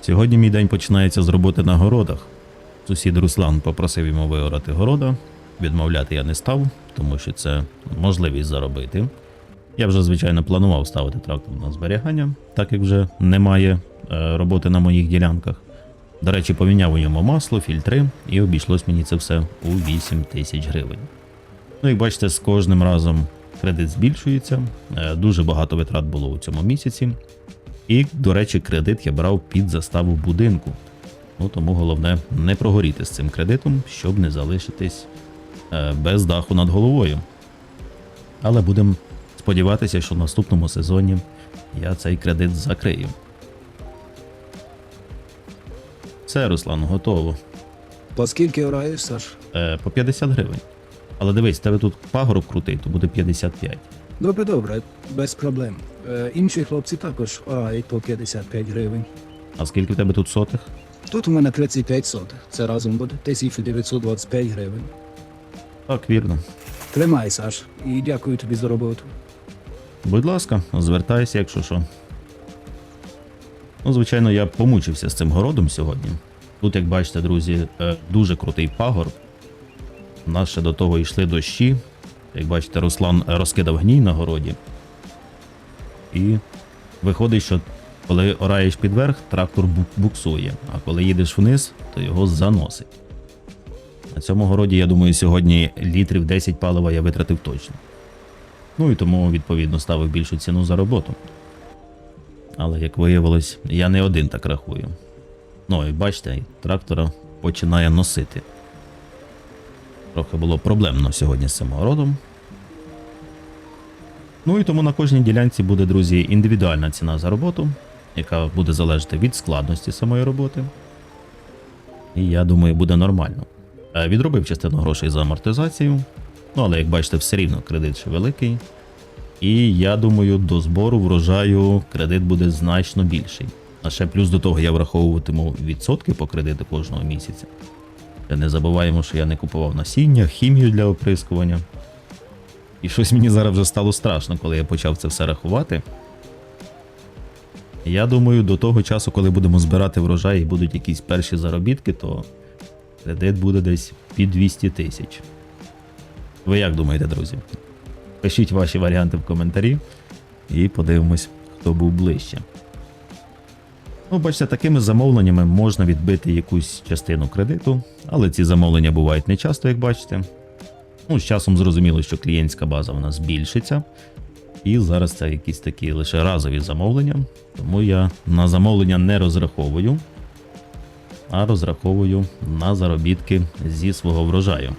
Сьогодні мій день починається з роботи на городах. Сусід Руслан попросив йому виорати города. Відмовляти я не став, тому що це можливість заробити. Я вже, звичайно, планував ставити трактор на зберігання, так як вже немає е, роботи на моїх ділянках. До речі, поміняв у ньому масло, фільтри, і обійшлось мені це все у 8 тисяч гривень. Ну і бачите, з кожним разом кредит збільшується. Е, Дуже багато витрат було у цьому місяці. І, до речі, кредит я брав під заставу будинку. Ну тому головне не прогоріти з цим кредитом, щоб не залишитись е, без даху над головою. Але будемо сподіватися, що в наступному сезоні я цей кредит закрию. Все, Руслан, готово. По скільки граєш, Саш? Е, по 50 гривень. Але дивись, тебе тут пагорб крутий, то буде 55. Добре, добре, без проблем. Е, інші хлопці також грають по 55 гривень. А скільки в тебе тут сотих? Тут у мене 35 сотих. Це разом буде 1925 гривень. Так, вірно. Тримай, Саш, і дякую тобі за роботу. Будь ласка, звертайся, якщо що. Ну, звичайно, я помучився з цим городом сьогодні. Тут, як бачите, друзі, е, дуже крутий пагорб. У нас ще до того йшли дощі. Як бачите, Руслан розкидав гній на городі. І виходить, що коли ораєш підверх, трактор буксує, а коли їдеш вниз, то його заносить. На цьому городі, я думаю, сьогодні літрів 10 палива я витратив точно. Ну і тому, відповідно, ставив більшу ціну за роботу. Але як виявилось, я не один так рахую. Ну, і бачите, трактора починає носити. Трохи було проблемно сьогодні з цим городом. Ну і тому на кожній ділянці буде, друзі, індивідуальна ціна за роботу, яка буде залежати від складності самої роботи. І я думаю, буде нормально. Е, Відробив частину грошей за амортизацію. Ну, але як бачите, все рівно кредит ще великий. І я думаю, до збору врожаю кредит буде значно більший. А ще плюс до того я враховуватиму відсотки по кредиту кожного місяця. Та не забуваємо, що я не купував насіння, хімію для оприскування. І щось мені зараз вже стало страшно, коли я почав це все рахувати. Я думаю, до того часу, коли будемо збирати врожай і будуть якісь перші заробітки, то кредит буде десь під 200 тисяч. Ви як думаєте, друзі? Пишіть ваші варіанти в коментарі і подивимось, хто був ближче. Ну, бачите, такими замовленнями можна відбити якусь частину кредиту, але ці замовлення бувають не часто, як бачите. Ну, з часом зрозуміло, що клієнтська база у нас збільшиться. І зараз це якісь такі лише разові замовлення. Тому я на замовлення не розраховую, а розраховую на заробітки зі свого врожаю.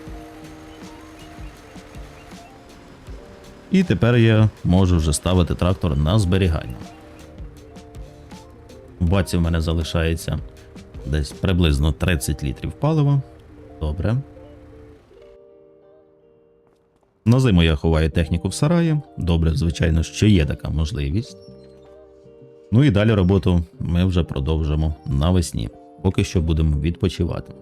І тепер я можу вже ставити трактор на зберігання. Баці в мене залишається десь приблизно 30 літрів палива. Добре. На зиму я ховаю техніку в сараї. Добре, звичайно, що є така можливість. Ну і далі роботу ми вже продовжимо навесні. Поки що будемо відпочивати.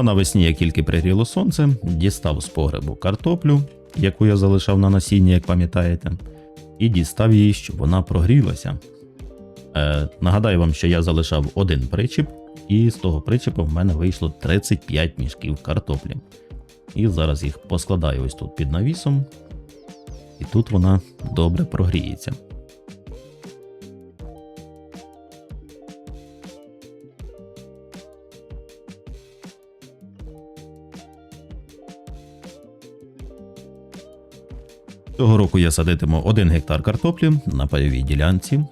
А навесні, як тільки пригріло сонце, дістав з погребу картоплю, яку я залишав на насінні, як пам'ятаєте, і дістав її, щоб вона прогрілася. Е, нагадаю вам, що я залишав один причіп, і з того причепа в мене вийшло 35 мішків картоплі. І зараз їх поскладаю ось тут під навісом, і тут вона добре прогріється. Цього року я садитиму 1 гектар картоплі на пайовій ділянці.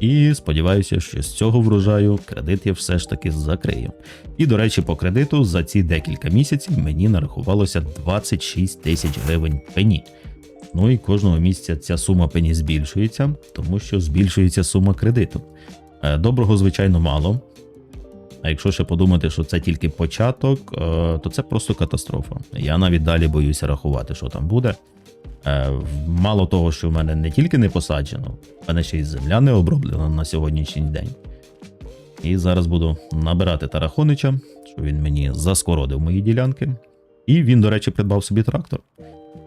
І сподіваюся, що з цього врожаю кредит я все ж таки закрию. І, до речі, по кредиту за ці декілька місяців мені нарахувалося 26 тисяч гривень пені. Ну і кожного місяця ця сума пені збільшується, тому що збільшується сума кредиту. Е, Доброго, звичайно, мало. А якщо ще подумати, що це тільки початок, е, то це просто катастрофа. Я навіть далі боюся рахувати, що там буде. Е, Мало того, що в мене не тільки не посаджено, в мене ще й земля не оброблена на сьогоднішній день. І зараз буду набирати Тарахонича, щоб він мені заскородив мої ділянки. І він, до речі, придбав собі трактор.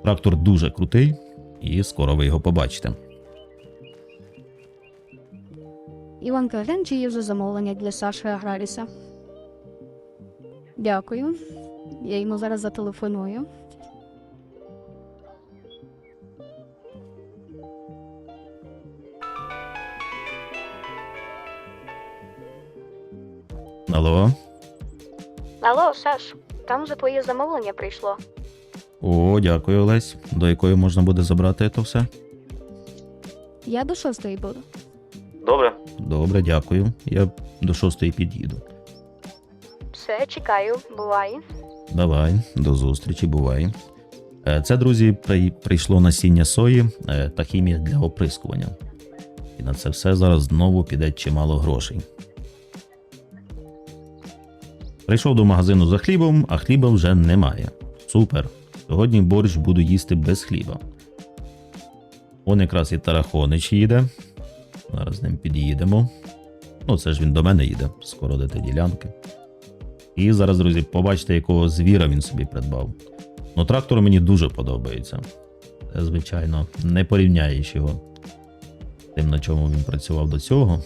Трактор дуже крутий, і скоро ви його побачите. Іванка, глянь, чи є замовлення для Саші Аграріса. Дякую. Я йому зараз зателефоную. Алло, Саш, там вже твоє замовлення прийшло. О, дякую, Олесь. До якої можна буде забрати це все? Я до шостої буду. Добре. Добре, дякую. Я до шостої під'їду. Все, чекаю, бувай. Давай, до зустрічі, бувай. Е, Це, друзі, при- прийшло насіння сої е, та хімія для оприскування. І на це все зараз знову піде чимало грошей. Прийшов до магазину за хлібом, а хліба вже немає. Супер. Сьогодні борщ буду їсти без хліба. Он якраз і Тарахонич їде. Зараз з ним під'їдемо. Ну, це ж він до мене їде, скородити ділянки. І зараз, друзі, побачите, якого звіра він собі придбав. Ну, трактор мені дуже подобається. Це, звичайно, не порівняєш його тим, на чому він працював до цього.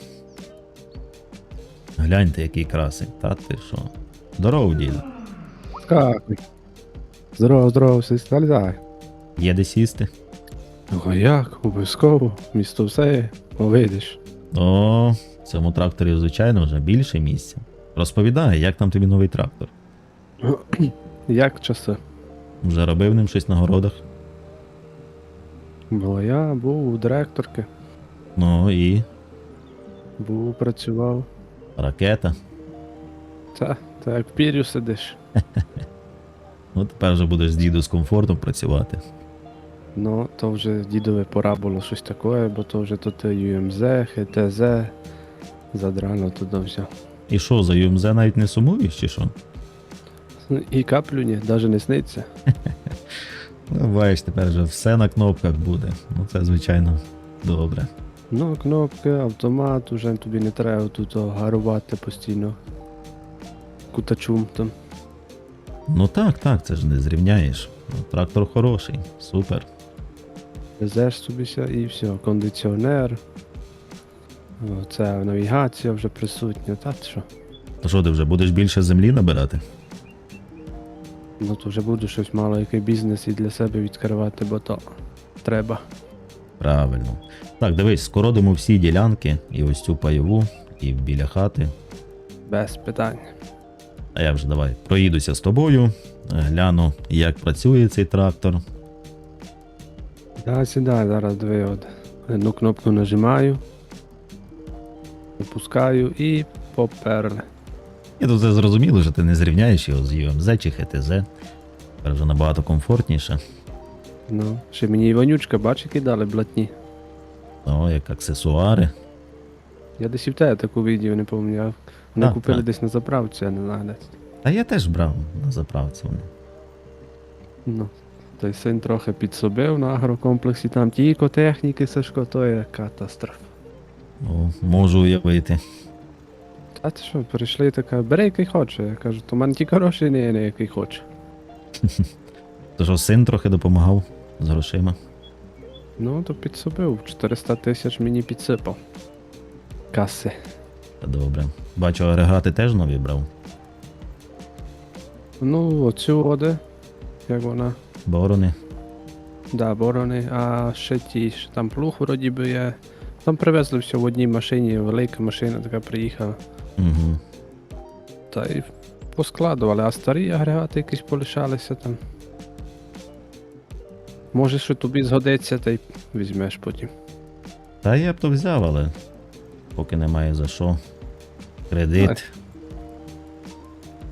Гляньте, який красень. Та ти що? Здоров, дід. Как? Здорово, здорово, все залізай. Є де сісти? Ну а як? Обов'язково. Місто все є. О, в цьому тракторі, звичайно, вже більше місця. Розповідай, як там тобі новий трактор? Як часи? Вже робив ним щось на городах? Бо я був у директорки, Ну і був, працював. ракета. Та, та в пір'ю сидиш. Ну, тепер вже будеш з діду з комфортом працювати. Ну, то вже дідове пора було щось таке, бо то вже тут ЮМЗ, ХТЗ. Задрано туди все. І що, за ЮМЗ навіть не сумуєш, чи що? Ну, І каплю ні, навіть не сниться. Ну, бачиш, тепер вже все на кнопках буде. Ну, це, звичайно, добре. Ну, кнопки, автомат, уже тобі не треба тут гарувати постійно. Кутачум там. Ну так, так, це ж не зрівняєш. Ну, Трактор хороший, супер. Везеш собіся і все, кондиціонер. Це навігація вже присутня, та що? То що ти вже будеш більше землі набирати? Ну то вже буду щось мало, який бізнес і для себе відкривати, бо то треба. Правильно. Так, дивись, скородимо всі ділянки, і ось цю пайову, і біля хати. Без питань. А я вже давай проїдуся з тобою, гляну, як працює цей трактор. Да, сідай, зараз диви от. Одну кнопку нажимаю, опускаю і поперли. І тут все зрозуміло, що ти не зрівняєш його з UMZ чи ХТЗ. Тепер вже набагато комфортніше. Ну, ще мені Іванючка, бач, які дали блатні. О, як аксесуари. Я десь і в тебе таку відео не пам'ятав. Вони Так, купили так. десь на заправці, а не знаю десь. Та я теж брав на заправці вони. Ну, той син трохи підсобив на агрокомплексі, там тільки техніки, Сашко, то є катастрофа. О, можу уявити. А ти що, прийшли така, бери який хоче. Я кажу, то в мене тільки гроші не, не який хоче. То що син трохи допомагав з грошима. Ну, то підсобив, 400 тисяч мені підсипав. Каси. Та добре. Бачу, агрегати теж нові брав. Ну, оцю оде, як вона. Борони. Да, борони, а ще ті, що там плуг вроді би є. Там привезли все в одній машині, велика машина така приїхала. Угу. Та й поскладували, а старі агрегати якісь полишалися там. Може, що тобі згодиться, та й візьмеш потім. Та я б то взяв, але поки немає за що. Кредит.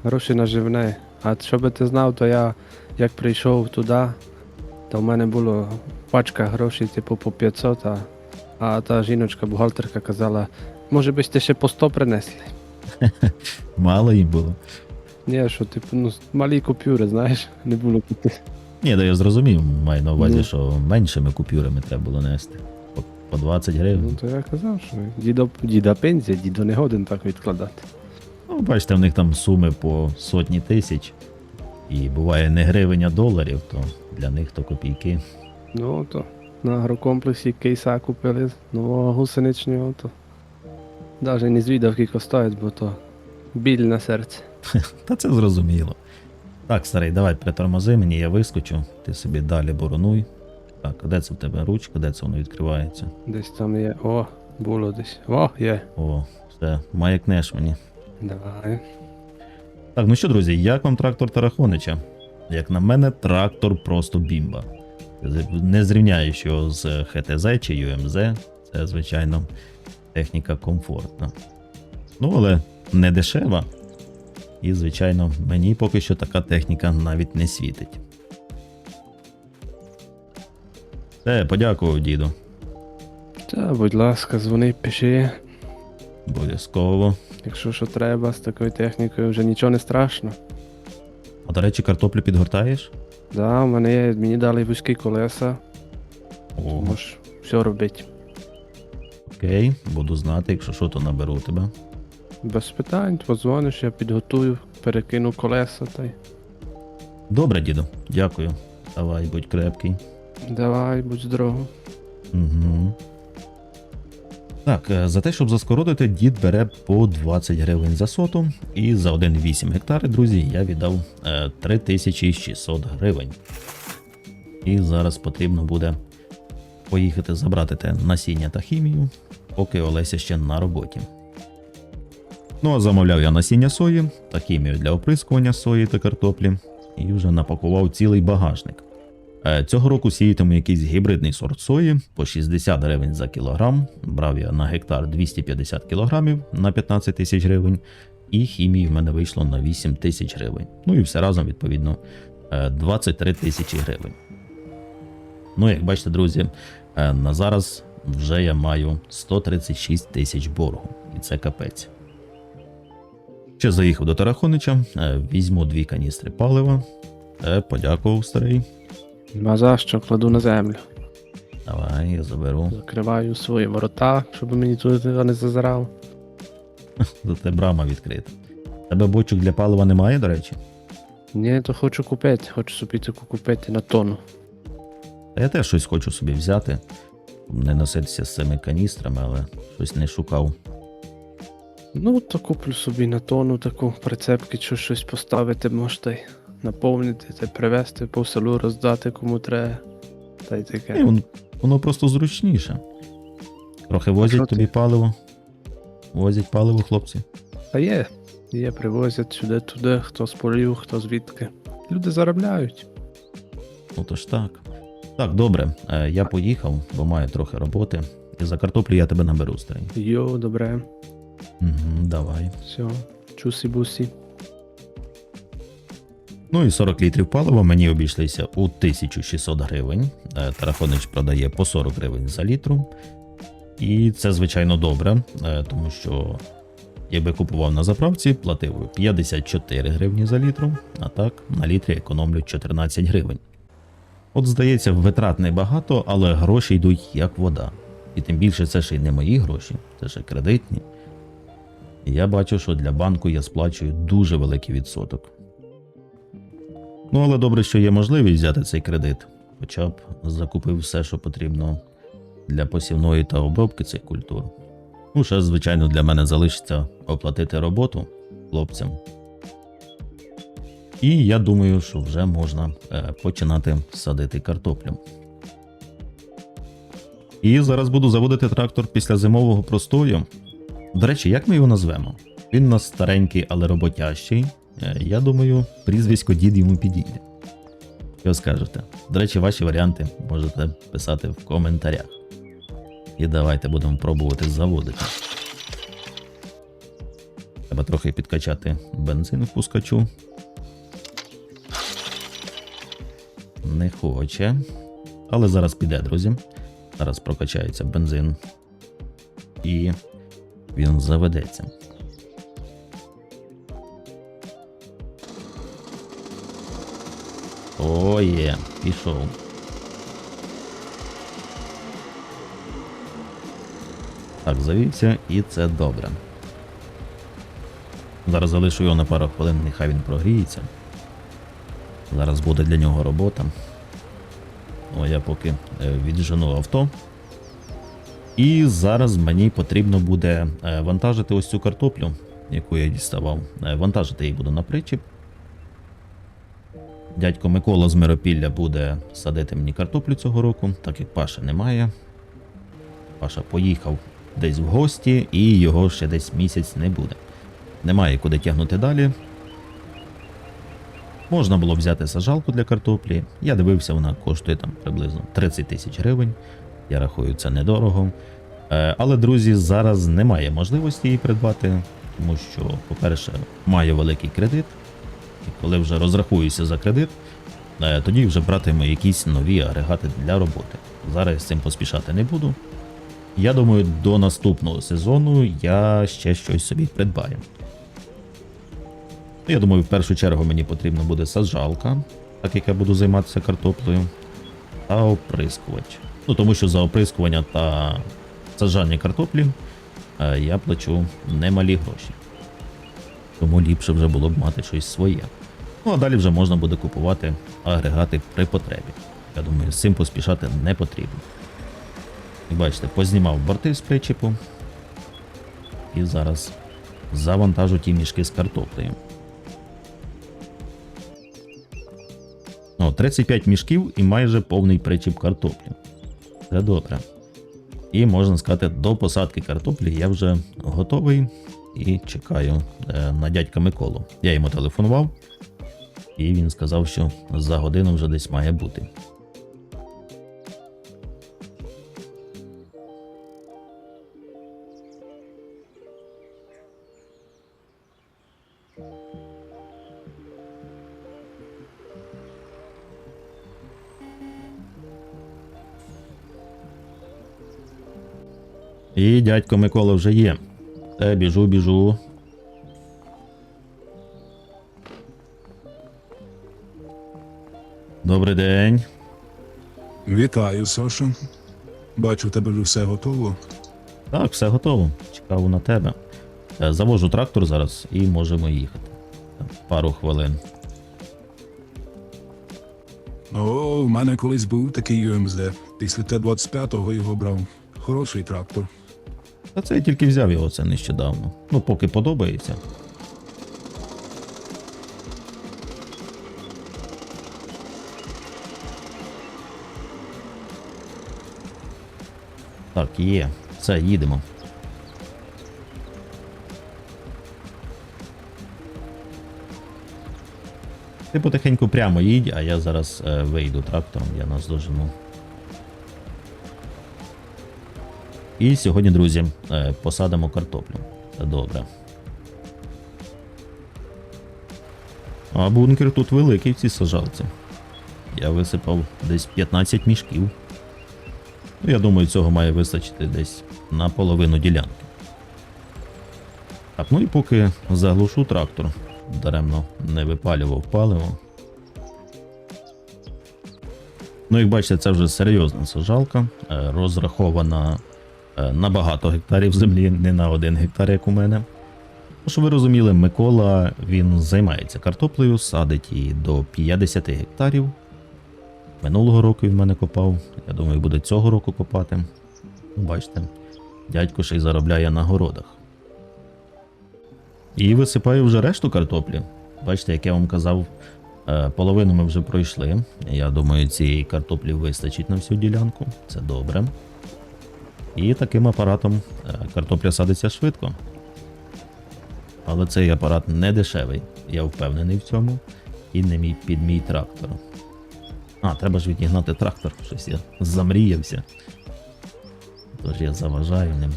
Гроші наживне. А що би ти знав, то я як прийшов туди, то в мене було пачка грошей, типу по 500, а, а та жіночка, бухгалтерка казала, може би ще по 100 принесли. Мало їм було. Ні, що типу, ну, малі купюри, знаєш, не було купити. Ні, да я зрозумів, маю на увазі, що меншими купюрами треба було нести. По По 20 Ну то я казав, що дідо, діда пенсія, дідо не годен так відкладати. Ну, бачите, в них там суми по сотні тисяч. І буває не гривень, а доларів, то для них то копійки. Ну то на агрокомплексі кейса купили нового гусеничного, то навіть не звідав, скільки стоїть, бо то біль на серці. Та це зрозуміло. Так, старий, давай притормози мені, я вискочу, ти собі далі боронуй. Так, а де це в тебе ручка, де це воно відкривається? Десь там є. О, було десь. О, є. О, все, маякнеш мені. Давай. Так, ну що, друзі, як вам трактор Тарахонича? Як на мене, трактор просто бімба. Не зрівняєш його з ХТЗ чи UMZ, це, звичайно, техніка комфортна. Ну, але не дешева. І, звичайно, мені поки що така техніка навіть не світить. Все, подякував, діду. Та, будь ласка, дзвони, пиши. Обов'язково. Якщо що треба, з такою технікою вже нічого не страшно. А до речі, картоплю підгортаєш? Да, у мене є, мені дали вузькі колеса, О, можеш все робити. окей, буду знати, якщо що, то наберу тебе. Без питань, подзвониш, я підготую, перекину колеса та й. Добре, діду, дякую. Давай, будь крепкий. Давай, будь здоров. Угу. Так, е, за те, щоб заскоротити, дід бере по 20 гривень за соту, і за 1,8 гектари, друзі, я віддав е, 3600 гривень. І зараз потрібно буде поїхати забрати те насіння та хімію, поки Олеся ще на роботі. Ну а замовляв я насіння сої та хімію для оприскування сої та картоплі, і вже напакував цілий багажник. Е, Цього року сіятиму якийсь гібридний сорт сої по 60 гривень за кілограм. Брав я на гектар 250 кілограмів на 15 тисяч гривень, і хімії в мене вийшло на 8 тисяч гривень. Ну і все разом, відповідно, е, 23 тисячі гривень. Ну, як бачите, друзі, е, на зараз вже я маю 136 тисяч боргу, і це капець. Ще заїхав до Тарахонича, е, візьму дві каністри палива. Е, Подякував старий. Нема за що кладу на землю. Давай, я заберу. Закриваю свої ворота, щоб мені туди не зазирав. Зате брама відкрита. Тебе бочок для палива немає, до речі? Ні, то хочу купити, хочу собі таку купити на тонну. Та я теж щось хочу собі взяти. Не носитися з цими каністрами, але щось не шукав. Ну, то куплю собі на тонну таку прицепки, чи щось поставити, можете й наповнити та привезти по селу, роздати кому треба. Та й таке. воно, воно просто зручніше. Трохи возять що ти? тобі паливо. Возять паливо, хлопці. Та є. Є, привозять сюди-туди, хто з полів, хто звідки. Люди заробляють. Ну то ж так. Так, добре, е, я поїхав, бо маю трохи роботи. І за картоплю я тебе наберу, старий. Йо, добре. Угу, давай. Все. Чусі-бусі. Ну і 40 літрів палива мені обійшлися у 1600 гривень. Е, Тарахонич продає по 40 гривень за літру. І це, звичайно, добре, е, тому що якби купував на заправці, платив 54 гривні за літру, а так на літрі економлю 14 гривень. От, здається, витрат небагато, але гроші йдуть як вода. І тим більше це ще й не мої гроші, це ще кредитні. І я бачу, що для банку я сплачую дуже великий відсоток. Ну, але добре, що є можливість взяти цей кредит, хоча б закупив все, що потрібно для посівної та обробки цих культур. Ну, ще, звичайно, для мене залишиться оплатити роботу хлопцям. І я думаю, що вже можна е, починати садити картоплю. І зараз буду заводити трактор після зимового простою. До речі, як ми його назвемо? Він у нас старенький, але роботящий. Е, Я думаю, прізвисько дід йому підійде. Що скажете? До речі, ваші варіанти можете писати в коментарях. І давайте будемо пробувати заводити. Треба трохи підкачати бензин в пускачу. Не хоче. Але зараз піде, друзі. Зараз прокачається бензин. І він заведеться. О, є, пішов. Так, завівся, і це добре. Зараз залишу його на пару хвилин, нехай він прогріється. Зараз буде для нього робота. О, я поки е, віджену авто. І зараз мені потрібно буде е, вантажити ось цю картоплю, яку я діставав. Е, Вантажити її буду на причіп. Дядько Микола з Миропілля буде садити мені картоплю цього року, так як Паши немає. Паша поїхав десь в гості, і його ще десь місяць не буде. Немає куди тягнути далі. Можна було взяти сажалку для картоплі. Я дивився, вона коштує там приблизно 30 тисяч гривень. Я рахую, це недорого. Е, Але, друзі, зараз немає можливості її придбати, тому що, по-перше, маю великий кредит. І коли вже розрахуюся за кредит, е, тоді вже братиму якісь нові агрегати для роботи. Зараз з цим поспішати не буду. Я думаю, до наступного сезону я ще щось собі придбаю. Ну, Я думаю, в першу чергу мені потрібна буде саджалка, так як я буду займатися картоплею, та оприскувач. Ну, тому що за оприскування та саджання картоплі е, я плачу немалі гроші. Тому ліпше вже було б мати щось своє. Ну а далі вже можна буде купувати агрегати при потребі. Я думаю, з цим поспішати не потрібно. І бачите, познімав борти з причіпу. І зараз завантажу ті мішки з картоплею. О, 35 мішків і майже повний причіп картоплі. Це добре. І можна сказати, до посадки картоплі я вже готовий і чекаю е, на дядька Миколу. Я йому телефонував, і він сказав, що за годину вже десь має бути. І дядько Микола вже є. Е, біжу, біжу. Добрий день. Вітаю, Саша. Бачу, в тебе вже все готово. Так, все готово. Чекав на тебе. Е, Завожу трактор зараз і можемо їхати. Пару хвилин. О, в мене колись був такий ЮМЗ. Після Т-25 його брав. Хороший трактор. Та це я тільки взяв його це нещодавно. Ну, поки подобається. Так, є. Все, їдемо. Ти потихеньку прямо їдь, а я зараз е, вийду трактором, я нас І сьогодні, друзі, е, посадимо картоплю. Добре. А бункер тут великий в цій сажалці. Я висипав десь 15 мішків. Ну, я думаю, цього має вистачити десь на половину ділянки. Так, ну і поки заглушу трактор, даремно не випалював паливо. Ну, як бачите, це вже серйозна сажалка, е, розрахована на багато гектарів землі, не на один гектар, як у мене. Ну, Щоб ви розуміли, Микола він займається картоплею, садить її до 50 гектарів. Минулого року він мене копав. Я думаю, буде цього року копати. Ну, Бачите, дядько ще й заробляє на городах. І висипаю вже решту картоплі. Бачите, як я вам казав, е, половину ми вже пройшли. Я думаю, цієї картоплі вистачить на всю ділянку. Це добре. І таким апаратом е, картопля садиться швидко. Але цей апарат не дешевий, я впевнений в цьому. І не мій під мій трактор. А, треба ж відігнати трактор, щось я замріявся. Тож я заважаю ним.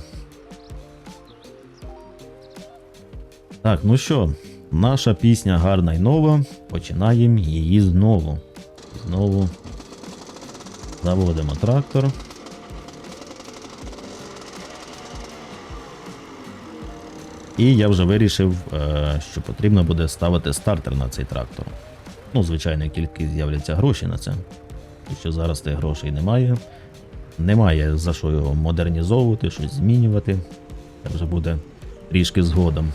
Так, ну що, наша пісня гарна і нова. Починаємо її знову. Знову заводимо трактор. І я вже вирішив, е, що потрібно буде ставити стартер на цей трактор. Ну, звичайно, тільки з'являться гроші на це. І що зараз тих грошей немає. Немає за що його модернізовувати, щось змінювати. Це вже буде трішки згодом.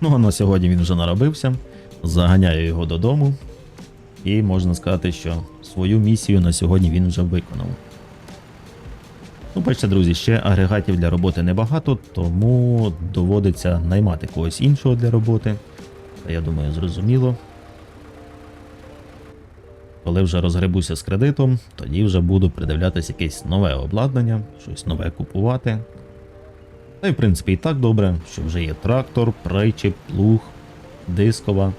Ну, а на сьогодні він вже наробився. Заганяю його додому. І можна сказати, що свою місію на сьогодні він вже виконав. Ну, бачите, друзі, ще агрегатів для роботи небагато, тому доводиться наймати когось іншого для роботи. Я думаю, зрозуміло. Коли вже розгребуся з кредитом, тоді вже буду придивлятися якесь нове обладнання, щось нове купувати. Та й в принципі і так добре, що вже є трактор, причіп, плуг, дискова.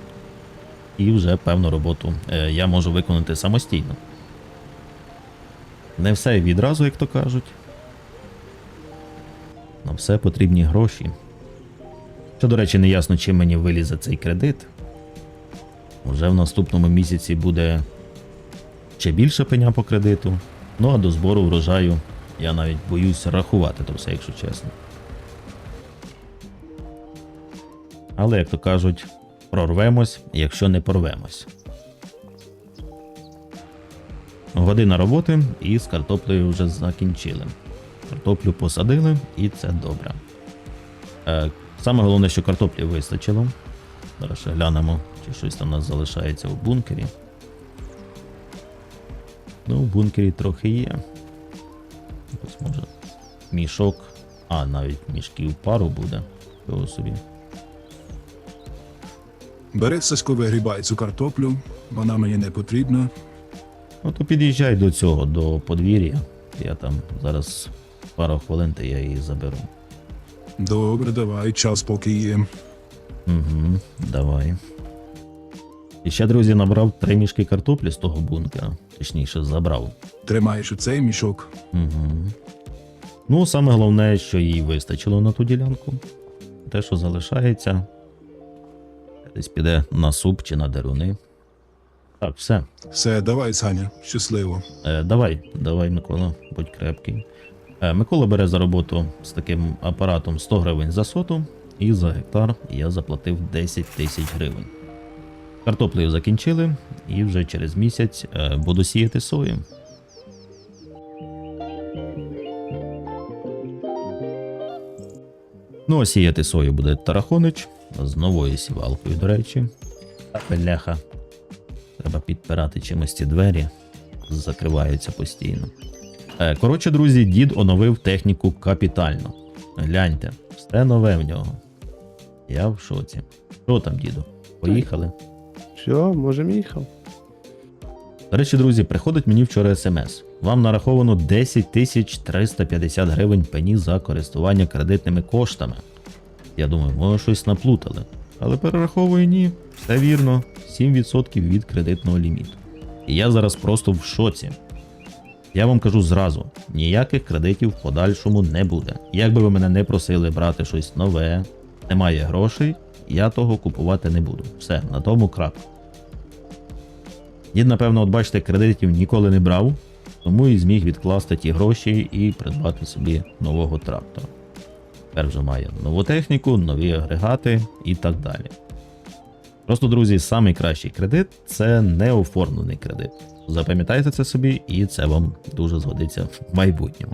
І вже певну роботу е, я можу виконати самостійно. Не все відразу, як то кажуть. На все потрібні гроші. Що, до речі, не ясно, чим мені вилізе цей кредит. Вже в наступному місяці буде ще більше пеня по кредиту. Ну а до збору врожаю я навіть боюсь рахувати то все, якщо чесно. Але, як то кажуть, прорвемось, якщо не порвемось. Година роботи і з картоплею вже закінчили. Картоплю посадили, і це добре. Е, саме головне, що картоплі вистачило. Зараз ще глянемо, чи щось там у нас залишається в бункері. Ну, в бункері трохи є. Ось може мішок. А, навіть мішків пару буде. Чого собі. Бери Сашко вигрібай цю картоплю, вона мені не потрібна. Ну то під'їжджай до цього, до подвір'я. Я там зараз пару хвилин, та я її заберу. Добре, давай, час поки є. Угу, давай. І ще, друзі, набрав три мішки картоплі з того бункера. Точніше, забрав. Тримаєш у цей мішок. Угу. Ну, саме головне, що їй вистачило на ту ділянку. Те, що залишається, десь піде на суп чи на деруни. Так, все. Все, давай, Саня, щасливо. Е, давай, давай, Микола, будь крепкий. Е, Микола бере за роботу з таким апаратом 100 гривень за соту, і за гектар я заплатив 10 тисяч гривень. Картоплею закінчили, і вже через місяць е, буду сіяти сою. Ну, а сіяти сою буде Тарахонич з новою сівалкою, до речі. Та Бляха. Треба підпирати чимось ці двері, закриваються постійно. Е, Коротше, друзі, дід оновив техніку капітально. Гляньте, все нове в нього. Я в шоці. Що там, діду? Поїхали. Все, можемо їхав. До речі, друзі, приходить мені вчора смс. Вам нараховано 10 тисяч 350 гривень пені за користування кредитними коштами. Я думаю, може щось наплутали. Але перераховую ні. Все вірно, 7% від кредитного ліміту. І я зараз просто в шоці. Я вам кажу зразу: ніяких кредитів в подальшому не буде. Як би ви мене не просили брати щось нове, немає грошей, я того купувати не буду. Все, на тому крапка. Дід, напевно, от бачите, кредитів ніколи не брав, тому і зміг відкласти ті гроші і придбати собі нового трактора. Тепер вже має нову техніку, нові агрегати і так далі. Просто, друзі, самий кращий кредит це неоформлений кредит. Запам'ятайте це собі, і це вам дуже згодиться в майбутньому.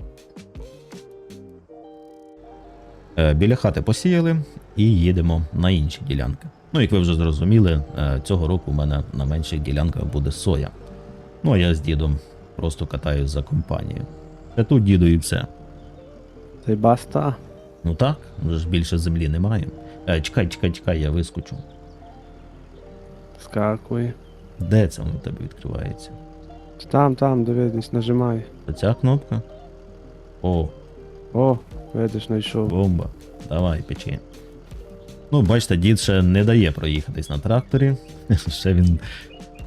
Е, Біля хати посіяли і їдемо на інші ділянки. Ну, як ви вже зрозуміли, е, цього року у мене на менших ділянках буде соя. Ну а я з дідом просто катаюсь за компанією. Це тут діду і все. Та й баста. Ну так, вже ж більше землі немає. Е, чекай, чекай, чекай, я вискочу. Скакуй. Де це воно у тебе відкривається? Там, там, дивись, нажимай. Оця кнопка? О, О, видиш, знайшов. бомба. Давай, печи. Ну, бачите, дід ще не дає проїхатись на тракторі. Ще він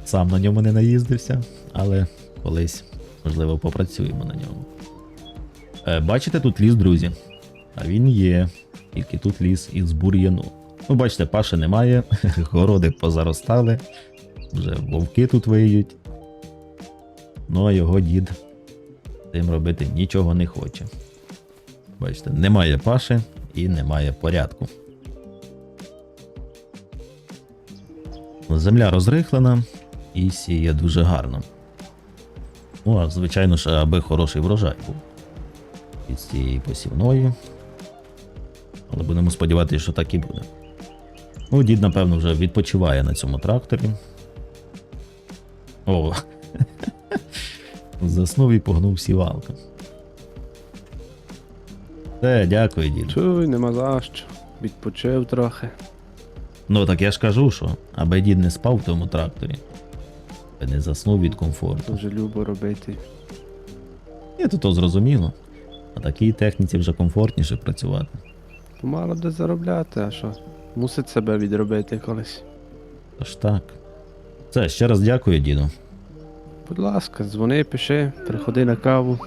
сам на ньому не наїздився, але колись, можливо, попрацюємо на ньому. Е, бачите, тут ліс, друзі. А він є. Тільки тут ліс із бур'яну. Ну, бачите, паші немає, городи позаростали, вже вовки тут виють. Ну, а його дід тим робити нічого не хоче. Бачите, немає паші і немає порядку. Земля розрихлена і сіє дуже гарно. Ну, а звичайно ж, аби хороший врожай був від цієї посівної. Але будемо сподіватися, що так і буде. Ну, дід, напевно, вже відпочиває на цьому тракторі. О! Заснув і погнув сівалка. Все, дякую, дід. Чуй, нема за що. Відпочив трохи. Ну так я ж кажу, що аби дід не спав в тому тракторі, аби не заснув від комфорту. Дуже любо робити. Ні, то то зрозуміло. На такій техніці вже комфортніше працювати. Помало де заробляти, а що? Мусить себе відробити колись. Тож так. Все, ще раз дякую, діду. Будь ласка, дзвони, пиши, приходи на каву.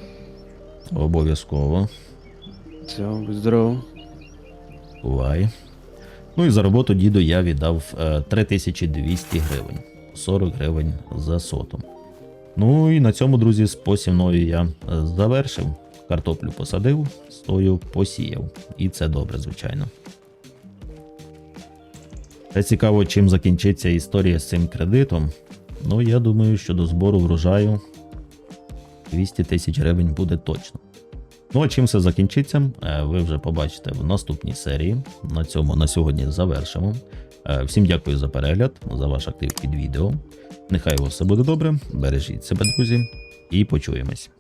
Обов'язково. Все, будь здоров. Бувай. Ну і за роботу діду я віддав е, 3200 гривень. 40 гривень за соту. Ну і на цьому, друзі, з посівною я е, завершив. Картоплю посадив, стою посіяв. І це добре, звичайно. Та цікаво, чим закінчиться історія з цим кредитом. Ну, я думаю, що до збору врожаю 200 тисяч гривень буде точно. Ну а чим все закінчиться, е, ви вже побачите в наступній серії. На цьому на сьогодні завершимо. Е, Всім дякую за перегляд, за ваш актив під відео. Нехай у вас все буде добре. Бережіть себе, друзі, і почуємось.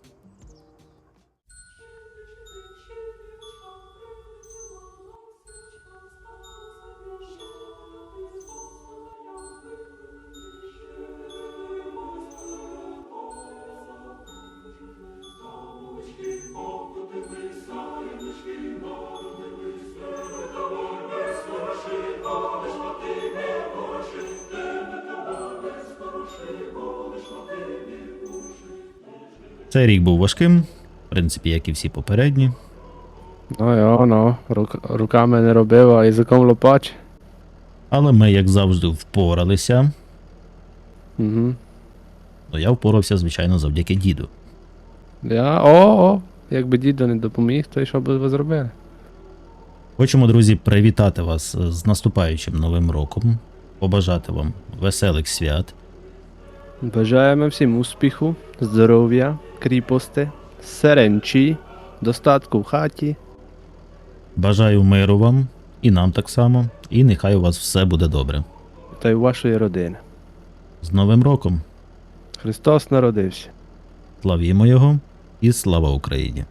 Цей рік був важким, в принципі, як і всі попередні. Ну йо, ну, рук, руками не робив, а язиком лопач. Але ми, як завжди, впоралися. Угу. Ну я впорався, звичайно, завдяки діду. Я. О, о! Якби дідо не допоміг, то й що би ви зробили? Хочемо, друзі, привітати вас з наступаючим новим роком, побажати вам веселих свят. Бажаємо всім успіху, здоров'я, кріпости, серенчі, достатку в хаті. Бажаю миру вам і нам так само, і нехай у вас все буде добре. та й у вашої родини. З Новим роком! Христос народився. Славімо Його і слава Україні!